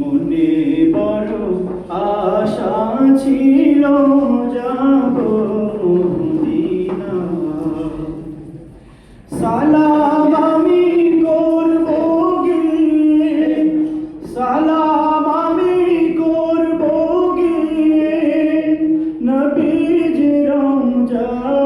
মনে বড় আশা ছিল যাব সালাম আমি করব গিয়ে, সালাম আমি করব গিয়ে নবীজ রমজান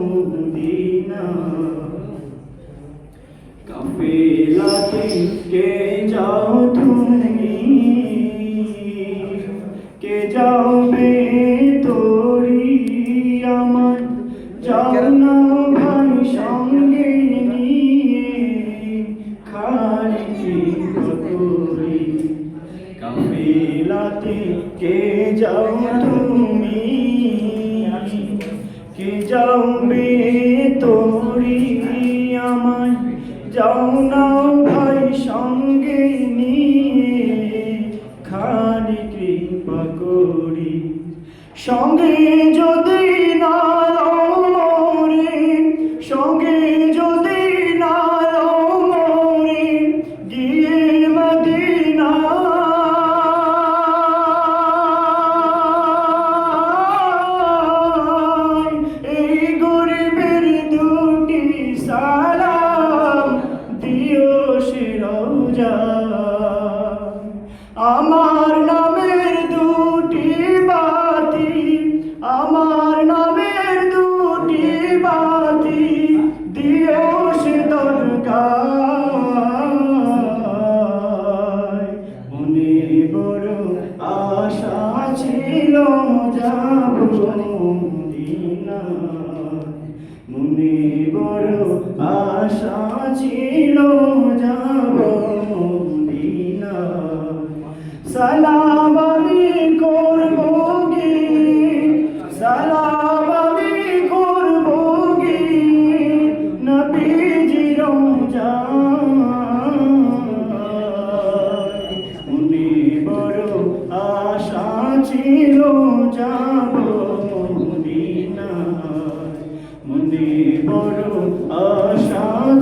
মদিনা কে যাও কে যাবে তোরি আমার? যাও না ভাই, সঙ্গে নিয়ে কাফেলাতে কে যাও তুমি। কে যাবে তোরি আমায়? যাও না ভাই সঙ্গে নিয়ে খালি কৃপা করি। সঙ্গে যদি দিও আমার নামের দুটি বাতি, আমার নামের দুটি বাতি দিও সে মনে বড় আশা ছিল, যাব মদিনা মনে বড় আশা ছিল যাব মদিনা। সালাম আমি করব গে, সালাম আমি করব গে নবীজি রমজান। মনে বড় আশা ছিল যাব